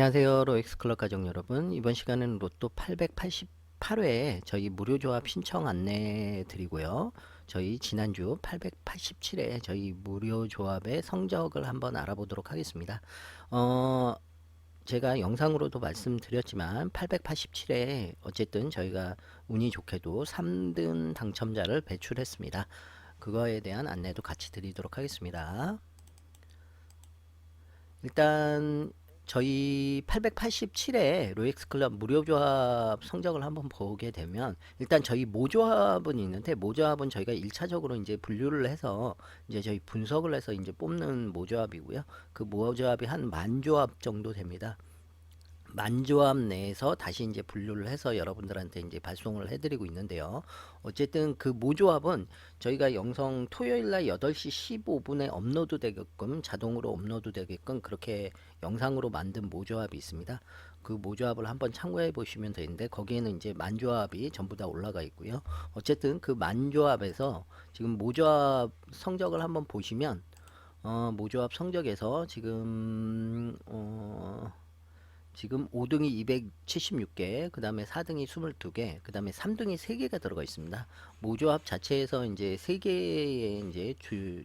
안녕하세요. 로엑스 클럽 가족 여러분. 이번 시간은 로또 888회 저희 무료 조합 신청 안내 드리고요. 저희 지난주 887회 저희 무료 조합의 성적을 한번 알아보도록 하겠습니다. 어, 제가 영상으로도 말씀드렸지만 887회 어쨌든 저희가 운이 좋게도 3등 당첨자를 배출했습니다. 그거에 대한 안내도 같이 드리도록 하겠습니다. 일단 저희 887회 로엑스 클럽 무료 조합 성적을 한번 보게 되면 일단 저희 모조합은 있는데 모조합은 저희가 1차적으로 이제 분류를 해서 이제 저희 분석을 해서 이제 뽑는 모조합이고요. 그 모조합이 한 만 조합 정도 됩니다. 만조합 내에서 다시 이제 분류를 해서 여러분들한테 이제 발송을 해드리고 있는데요. 어쨌든 그 모조합은 저희가 영상 토요일 날 8시 15분에 업로드 되게끔 자동으로 업로드 되게끔 그렇게 영상으로 만든 모조합이 있습니다. 그 모조합을 한번 참고해 보시면 되는데 거기에는 이제 만조합이 전부 다 올라가 있고요. 어쨌든 그 만조합에서 지금 모조합 성적을 한번 보시면 어, 모조합 성적에서 지금 어, 지금 5등이 276개, 그 다음에 4등이 22개, 그 다음에 3등이 3개가 들어가 있습니다. 모조합 자체에서 이제 3개의 이제 주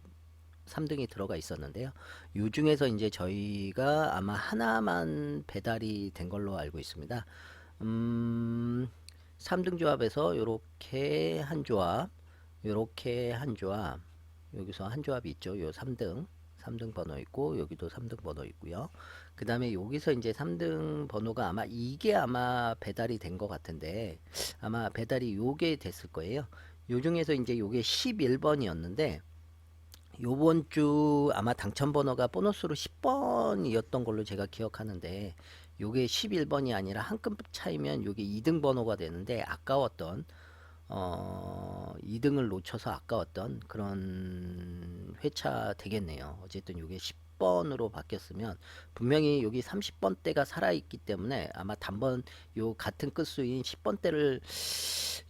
3등이 들어가 있었는데요. 요 중에서 이제 저희가 아마 하나만 배달이 된 걸로 알고 있습니다. 음, 3등 조합에서 요렇게 한 조합, 요렇게 한 조합, 여기서 한 조합이 있죠. 요 3등. 3등 번호 있고 여기도 3등 번호 있고요. 그 다음에 여기서 이제 3등 번호가 아마 이게 아마 배달이 된 것 같은데 아마 배달이 요게 됐을 거예요. 요 중에서 이제 요게 11번이었는데 요번 주 아마 당첨 번호가 보너스로 10번이었던 걸로 제가 기억하는데 요게 11번이 아니라 한급 차이면 요게 2등 번호가 되는데 아까웠던 어 2등을 놓쳐서 아까웠던 그런 회차 되겠네요. 어쨌든 요게 10번으로 바뀌었으면 분명히 여기 30번대가 살아있기 때문에 아마 단번 요 같은 끝수인 10번대를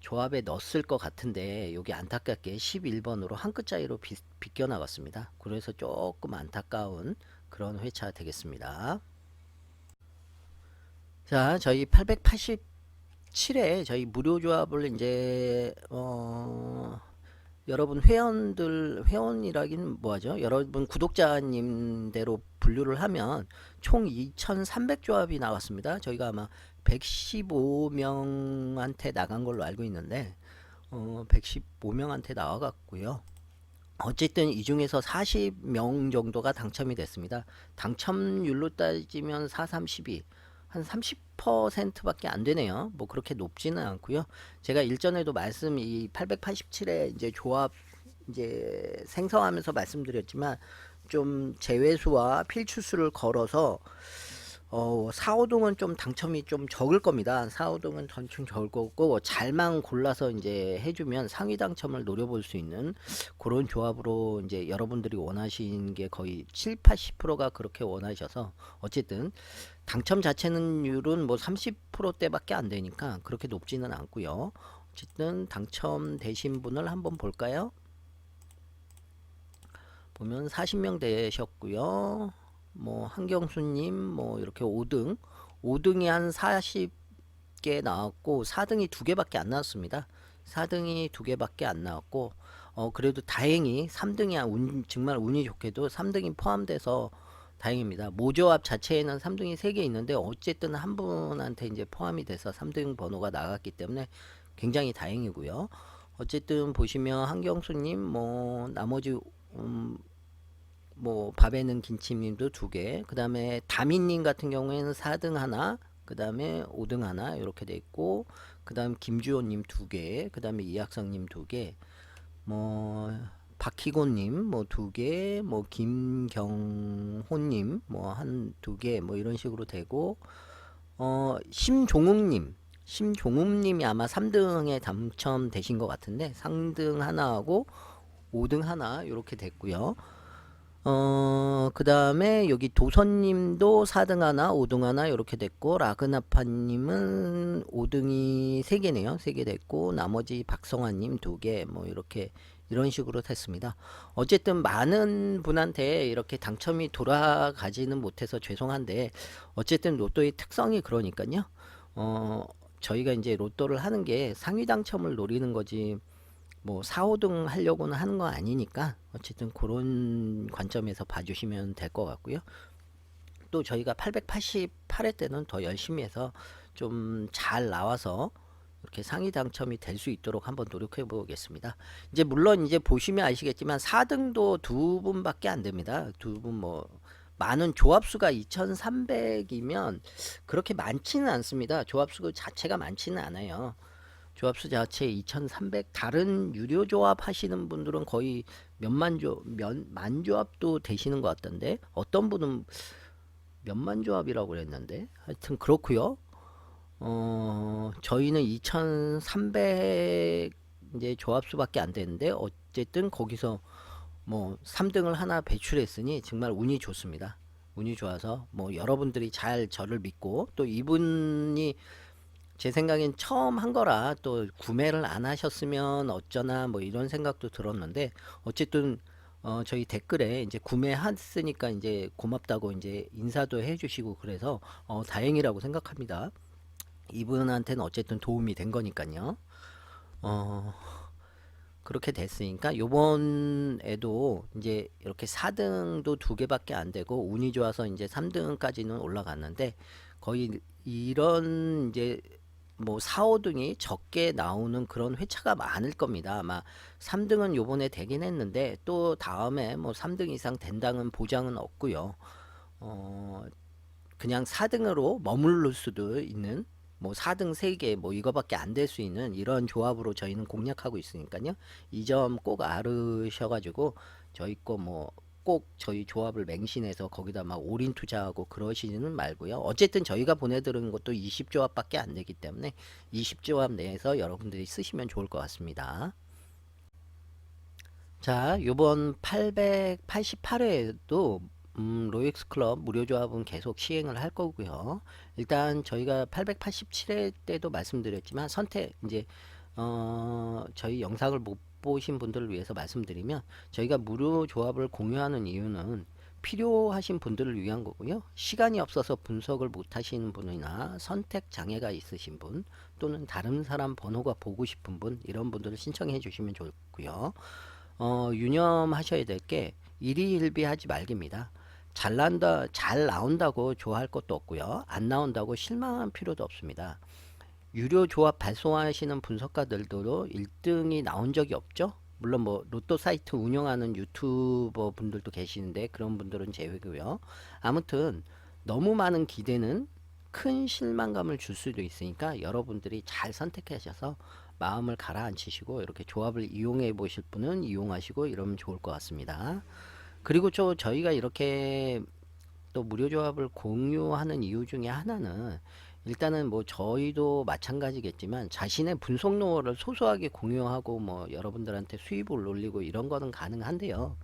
조합에 넣었을 것 같은데 여기 안타깝게 11번으로 한 끗 차이로 비, 비껴 나갔습니다. 그래서 조금 안타까운 그런 회차 되겠습니다. 자, 저희 887회 저희 무료 조합을 이제 어 여러분 회원들 회원이라긴 뭐하죠? 여러분 구독자님대로 분류를 하면 총 2,300 조합이 나왔습니다. 저희가 아마 115명한테 나간 걸로 알고 있는데 어 115명한테 나와갔고요. 어쨌든 이 중에서 40명 정도가 당첨이 됐습니다. 당첨률로 따지면 4, 3, 12. 한 30%밖에 안 되네요. 뭐 그렇게 높지는 않고요. 제가 일전에도 말씀 이 887에 이제 조합 이제 생성하면서 말씀드렸지만 좀 제외수와 필출수를 걸어서 어, 4, 5등은 좀 당첨이 좀 적을 겁니다. 4, 5등은 전충 적을 거고 잘만 골라서 이제 해주면 상위 당첨을 노려볼 수 있는 그런 조합으로 이제 여러분들이 원하신 게 거의 7, 80%가 그렇게 원하셔서 어쨌든 당첨 자체는율은 뭐 30%대밖에 안 되니까 그렇게 높지는 않고요. 어쨌든 당첨되신 분을 한번 볼까요? 보면 40명 되셨고요. 뭐 한경수님 뭐 이렇게 5등 5등이 한 40개 나왔고 4등이 두 개밖에 안 나왔습니다. 4등이 두 개밖에 안 나왔고 어 그래도 다행히 3등이 운 정말 운이 좋게도 3등이 포함돼서 다행입니다. 모조합 자체에는 3등이 3개 있는데 어쨌든 한 분한테 이제 포함이 돼서 3등 번호가 나갔기 때문에 굉장히 다행이고요. 어쨌든 보시면 한경수님 뭐 나머지 음, 뭐 밥에는 김치님도 두 개, 그 다음에 다민님 같은 경우에는 4등 하나, 그 다음에 5등 하나 이렇게 돼 있고, 그 다음 김주호님 두 개, 그 다음에 이학성님 두 개, 뭐 박희곤님 뭐 두 개, 뭐 김경호님 뭐 한 두 개, 뭐 이런 식으로 되고, 어 심종욱님, 심종욱님이 아마 3등에 당첨되신 것 같은데 3등 하나 하고 5등 하나 이렇게 됐고요. 어, 그 다음에 여기 도선님도 4등 하나, 5등 하나 이렇게 됐고, 라그나파님은 5등이 3개네요. 3개 됐고, 나머지 박성환님 2개, 뭐 이렇게 이런 식으로 됐습니다. 어쨌든 많은 분한테 이렇게 당첨이 돌아가지는 못해서 죄송한데, 어쨌든 로또의 특성이 그러니까요. 어, 저희가 이제 로또를 하는 게 상위 당첨을 노리는 거지, 뭐 4, 5등 하려고는 하는 거 아니니까 어쨌든 그런 관점에서 봐주시면 될 것 같고요. 또 저희가 888회 때는 더 열심히 해서 좀 잘 나와서 이렇게 상위 당첨이 될 수 있도록 한번 노력해 보겠습니다. 이제 물론 이제 보시면 아시겠지만 4등도 두 분밖에 안 됩니다. 두 분 뭐 많은 조합수가 2,300이면 그렇게 많지는 않습니다. 조합수 자체가 많지는 않아요. 조합수 자체 2,300 다른 유료 조합 하시는 분들은 거의 몇만 조, 몇만 조합도 되시는 것 같던데 어떤 분은 몇만 조합이라고 그랬는데 하여튼 그렇고요. 어, 저희는 2,300 이제 조합수밖에 안 되는데 어쨌든 거기서 뭐 3등을 하나 배출했으니 정말 운이 좋습니다. 운이 좋아서 뭐 여러분들이 잘 저를 믿고 또 이분이 제 생각엔 처음 한 거라 또 구매를 안 하셨으면 어쩌나 뭐 이런 생각도 들었는데 어쨌든 어 저희 댓글에 이제 구매했으니까 이제 고맙다고 이제 인사도 해주시고 그래서 어 다행이라고 생각합니다. 이분한테는 어쨌든 도움이 된 거니까요. 어 그렇게 됐으니까 요번에도 이제 이렇게 4등도 두 개밖에 안 되고 운이 좋아서 이제 3등까지는 올라갔는데 거의 이런 이제 뭐 4, 5등이 적게 나오는 그런 회차가 많을 겁니다. 아마 3등은 요번에 되긴 했는데 또 다음에 뭐 3등 이상 된다는 보장은 없고요. 어 그냥 4등으로 머무를 수도 있는 뭐 4등 3개 뭐 이거밖에 안 될 수 있는 이런 조합으로 저희는 공략하고 있으니까요. 이 점 꼭 알으셔 가지고 저희 거뭐 꼭 저희 조합을 맹신해서 거기다 막 올인 투자하고 그러시지는 말고요. 어쨌든 저희가 보내드리는 것도 20조합밖에 안 되기 때문에 20조합 내에서 여러분들이 쓰시면 좋을 것 같습니다. 자, 요번 888회에도 음, 로엑스 클럽 무료 조합은 계속 시행을 할 거고요. 일단 저희가 887회 때도 말씀드렸지만 선택 이제 어, 저희 영상을 못 보신 분들을 위해서 말씀드리면 저희가 무료 조합을 공유하는 이유는 필요하신 분들을 위한 거고요. 시간이 없어서 분석을 못 하시는 분이나 선택 장애가 있으신 분 또는 다른 사람 번호가 보고 싶은 분 이런 분들을 신청해 주시면 좋고요. 어, 유념하셔야 될 게 일희일비하지 말깁니다. 잘 난다, 잘 나온다고 좋아할 것도 없고요. 안 나온다고 실망한 필요도 없습니다. 유료 조합 발송하시는 분석가들도 1등이 나온 적이 없죠. 물론 뭐 로또 사이트 운영하는 유튜버 분들도 계시는데 그런 분들은 제외고요. 아무튼 너무 많은 기대는 큰 실망감을 줄 수도 있으니까 여러분들이 잘 선택하셔서 마음을 가라앉히시고 이렇게 조합을 이용해 보실 분은 이용하시고 이러면 좋을 것 같습니다. 그리고 저 저희가 이렇게 또 무료 조합을 공유하는 이유 중에 하나는 일단은 뭐 저희도 마찬가지겠지만 자신의 분석 노하우를 소소하게 공유하고 뭐 여러분들한테 수입을 올리고 이런 거는 가능한데요.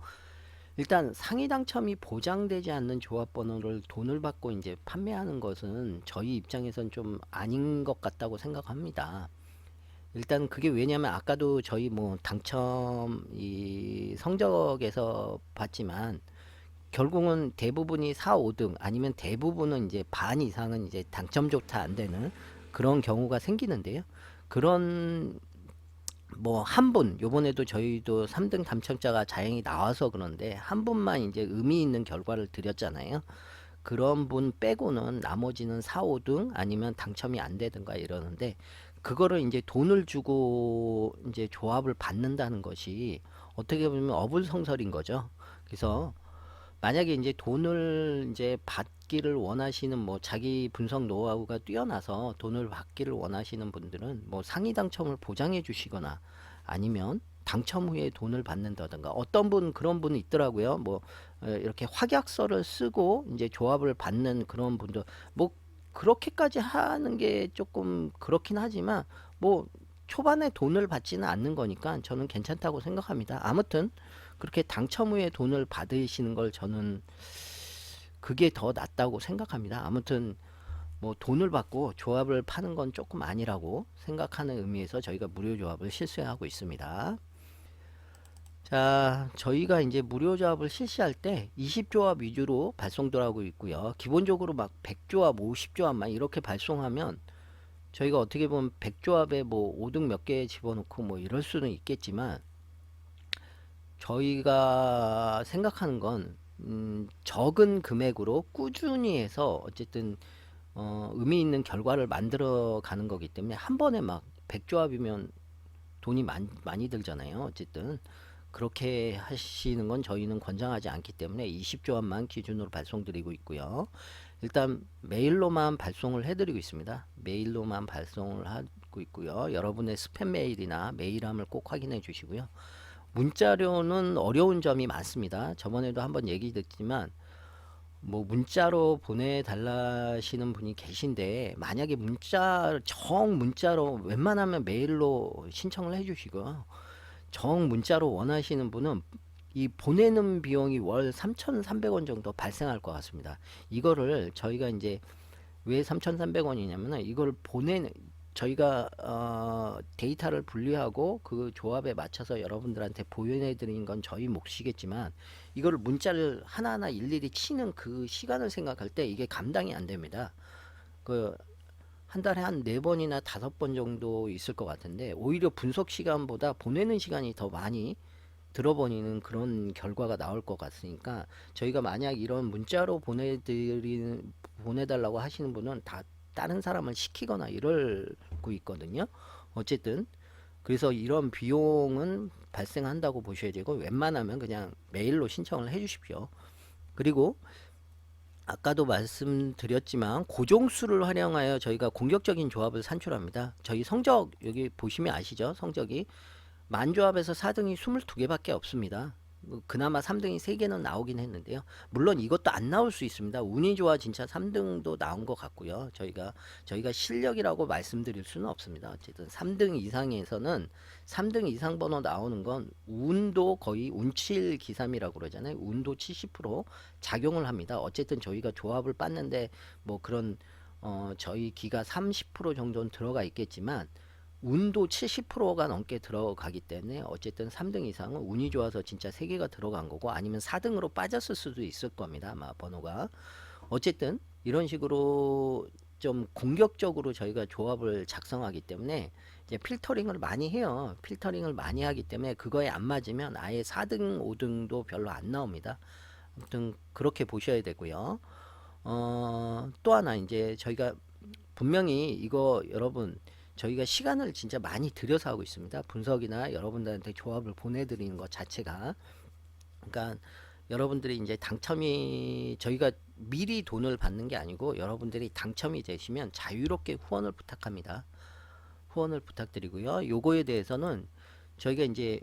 일단 상위 당첨이 보장되지 않는 조합 번호를 돈을 받고 이제 판매하는 것은 저희 입장에선 좀 아닌 것 같다고 생각합니다. 일단 그게 왜냐면 아까도 저희 뭐 당첨 이 성적에서 봤지만 결국은 대부분이 4, 5등 아니면 대부분은 이제 반 이상은 이제 당첨조차 안 되는 그런 경우가 생기는데요. 그런 뭐 한 분, 요번에도 저희도 3등 당첨자가 다행히 나와서 그런데 한 분만 이제 의미 있는 결과를 드렸잖아요. 그런 분 빼고는 나머지는 4, 5등 아니면 당첨이 안 되든가 이러는데 그거를 이제 돈을 주고 이제 조합을 받는다는 것이 어떻게 보면 어불성설인 거죠. 그래서 만약에 이제 돈을 이제 받기를 원하시는 뭐 자기 분석 노하우가 뛰어나서 돈을 받기를 원하시는 분들은 뭐 상위 당첨을 보장해 주시거나 아니면 당첨 후에 돈을 받는다든가 어떤 분 그런 분이 있더라고요. 뭐 어, 이렇게 확약서를 쓰고 이제 조합을 받는 그런 분들 뭐 그렇게까지 하는 게 조금 그렇긴 하지만 뭐 초반에 돈을 받지는 않는 거니까 저는 괜찮다고 생각합니다. 아무튼 그렇게 당첨 후에 돈을 받으시는 걸 저는 그게 더 낫다고 생각합니다. 아무튼 뭐 돈을 받고 조합을 파는 건 조금 아니라고 생각하는 의미에서 저희가 무료 조합을 실시하고 있습니다. 자, 저희가 이제 무료 조합을 실시할 때 20조합 위주로 발송들하고 있고요. 기본적으로 막 100조합, 50조합만 이렇게 발송하면 저희가 어떻게 보면 100조합에 뭐 5등 몇 개 집어넣고 뭐 이럴 수는 있겠지만 저희가 생각하는 건 음, 적은 금액으로 꾸준히 해서 어쨌든 어, 의미 있는 결과를 만들어 가는 거기 때문에 한 번에 막 100조합이면 돈이 많, 많이 들잖아요. 어쨌든 그렇게 하시는 건 저희는 권장하지 않기 때문에 20조합만 기준으로 발송드리고 있고요. 일단 메일로만 발송을 해드리고 있습니다. 메일로만 발송을 하고 있고요. 여러분의 스팸 메일이나 메일함을 꼭 확인해 주시고요. 문자료는 어려운 점이 많습니다. 저번에도 한번 얘기 듣지만 뭐 문자로 보내달라시는 분이 계신데 만약에 문자 정 문자로 웬만하면 메일로 신청을 해주시고요. 정 문자로 원하시는 분은 이 보내는 비용이 월 3,300원 정도 발생할 것 같습니다. 이거를 저희가 이제 왜 3,300원이냐면은 이걸 보내는 저희가 어, 데이터를 분리하고 그 조합에 맞춰서 여러분들한테 보여내 드리는 건 저희 몫이겠지만 이거를 문자를 하나하나 일일이 치는 그 시간을 생각할 때 이게 감당이 안 됩니다. 그 한 달에 한 네 번이나 다섯 번 정도 있을 것 같은데 오히려 분석 시간보다 보내는 시간이 더 많이 들어버리는 그런 결과가 나올 것 같으니까 저희가 만약 이런 문자로 보내드리는 보내달라고 하시는 분은 다 다른 사람을 시키거나 이러고 있거든요. 어쨌든 그래서 이런 비용은 발생한다고 보셔야 되고 웬만하면 그냥 메일로 신청을 해 주십시오. 그리고 아까도 말씀드렸지만 고종수를 활용하여 저희가 공격적인 조합을 산출합니다. 저희 성적 여기 보시면 아시죠? 성적이 만 조합에서 4등이 22개밖에 없습니다. 뭐 그나마 3등이 3개는 나오긴 했는데요. 물론 이것도 안 나올 수 있습니다. 운이 좋아 진짜 3등도 나온 것 같고요. 저희가 저희가 실력이라고 말씀드릴 수는 없습니다. 어쨌든 3등 이상에서는 3등 이상 번호 나오는 건 운도 거의 운칠 기삼이라고 그러잖아요. 운도 70% 작용을 합니다. 어쨌든 저희가 조합을 빻는데 뭐 그런 어 저희 기가 30% 정도는 들어가 있겠지만 운도 70%가 넘게 들어가기 때문에 어쨌든 3등 이상은 운이 좋아서 진짜 3개가 들어간 거고 아니면 4등으로 빠졌을 수도 있을 겁니다. 아마 번호가. 어쨌든 이런 식으로 좀 공격적으로 저희가 조합을 작성하기 때문에 이제 필터링을 많이 해요. 필터링을 많이 하기 때문에 그거에 안 맞으면 아예 4등, 5등도 별로 안 나옵니다. 아무튼 그렇게 보셔야 되고요. 어, 또 하나 이제 저희가 분명히 이거 여러분 저희가 시간을 진짜 많이 들여서 하고 있습니다. 분석이나 여러분들한테 조합을 보내드리는 것 자체가. 그러니까 여러분들이 이제 당첨이 저희가 미리 돈을 받는 게 아니고 여러분들이 당첨이 되시면 자유롭게 후원을 부탁합니다. 후원을 부탁드리고요. 요거에 대해서는 저희가 이제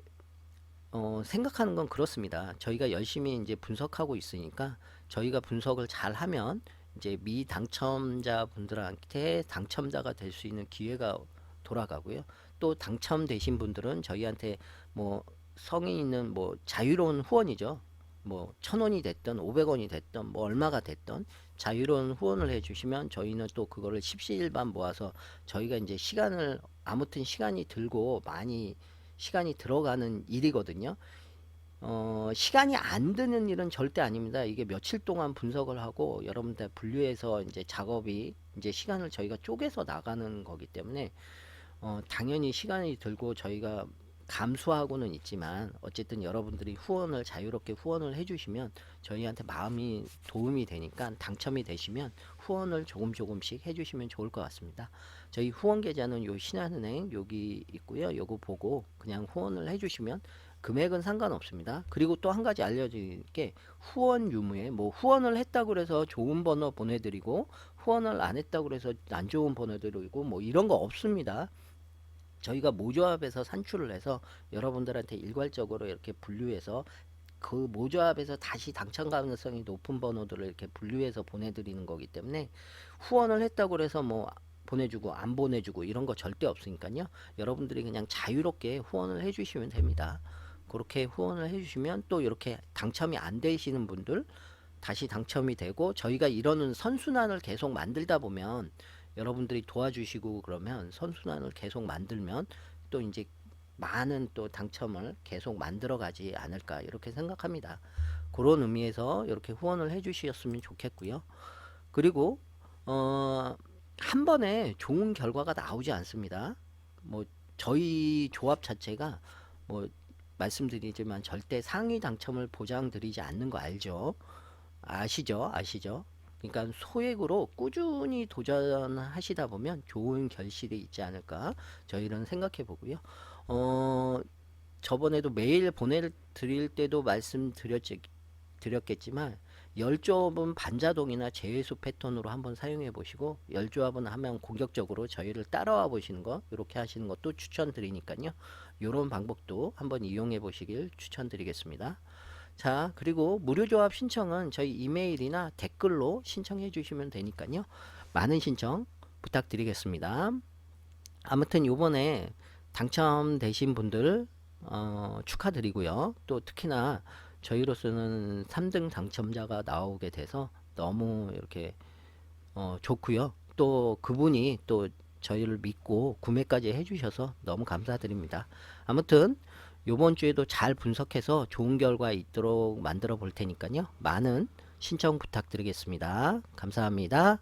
어, 생각하는 건 그렇습니다. 저희가 열심히 이제 분석하고 있으니까 저희가 분석을 잘 하면 이제 미 당첨자 분들한테 당첨자가 될 수 있는 기회가 돌아가고요. 또 당첨되신 분들은 저희한테 뭐 성의 있는 뭐 자유로운 후원이죠. 뭐 천 원이 됐던 오백 원이 됐던 뭐 얼마가 됐던 자유로운 후원을 해주시면 저희는 또 그거를 십시일반 모아서 저희가 이제 시간을 아무튼 시간이 들고 많이 시간이 들어가는 일이거든요. 어, 시간이 안 드는 일은 절대 아닙니다. 이게 며칠 동안 분석을 하고 여러분들 분류해서 이제 작업이 이제 시간을 저희가 쪼개서 나가는 거기 때문에 어, 당연히 시간이 들고 저희가 감수하고는 있지만 어쨌든 여러분들이 후원을 자유롭게 후원을 해주시면 저희한테 마음이 도움이 되니까 당첨이 되시면 후원을 조금 조금씩 해주시면 좋을 것 같습니다. 저희 후원 계좌는 요 신한은행 여기 있고요. 요거 보고 그냥 후원을 해주시면 금액은 상관없습니다. 그리고 또 한 가지 알려드릴 게 후원 유무에 뭐 후원을 했다고 해서 좋은 번호 보내드리고 후원을 안 했다고 해서 안 좋은 번호 드리고 뭐 이런 거 없습니다. 저희가 모조합에서 산출을 해서 여러분들한테 일괄적으로 이렇게 분류해서 그 모조합에서 다시 당첨 가능성이 높은 번호들을 이렇게 분류해서 보내드리는 거기 때문에 후원을 했다고 해서 뭐 보내주고 안 보내주고 이런 거 절대 없으니까요. 여러분들이 그냥 자유롭게 후원을 해주시면 됩니다. 그렇게 후원을 해주시면 또 이렇게 당첨이 안 되시는 분들 다시 당첨이 되고 저희가 이러는 선순환을 계속 만들다 보면 여러분들이 도와주시고 그러면 선순환을 계속 만들면 또 이제 많은 또 당첨을 계속 만들어 가지 않을까 이렇게 생각합니다. 그런 의미에서 이렇게 후원을 해 주셨으면 좋겠고요. 그리고 어, 한 번에 좋은 결과가 나오지 않습니다. 뭐 저희 조합 자체가 뭐 말씀드리지만 절대 상위 당첨을 보장드리지 않는 거 알죠? 아시죠? 아시죠? 그러니까 소액으로 꾸준히 도전하시다 보면 좋은 결실이 있지 않을까 저희는 생각해 보고요. 어, 저번에도 메일 보내 드릴 때도 말씀드렸지, 드렸겠지만 열조합은 반자동이나 재회수 패턴으로 한번 사용해 보시고 열조합은 하면 공격적으로 저희를 따라와 보시는 거 이렇게 하시는 것도 추천드리니까요. 이런 방법도 한번 이용해 보시길 추천드리겠습니다. 자, 그리고 무료 조합 신청은 저희 이메일이나 댓글로 신청해 주시면 되니까요. 많은 신청 부탁드리겠습니다. 아무튼 요번에 당첨되신 분들 어, 축하드리고요. 또 특히나 저희로서는 3등 당첨자가 나오게 돼서 너무 이렇게 어, 좋고요. 또 그분이 또 저희를 믿고 구매까지 해주셔서 너무 감사드립니다. 아무튼 요번 주에도 잘 분석해서 좋은 결과 있도록 만들어 볼 테니까요. 많은 신청 부탁드리겠습니다. 감사합니다.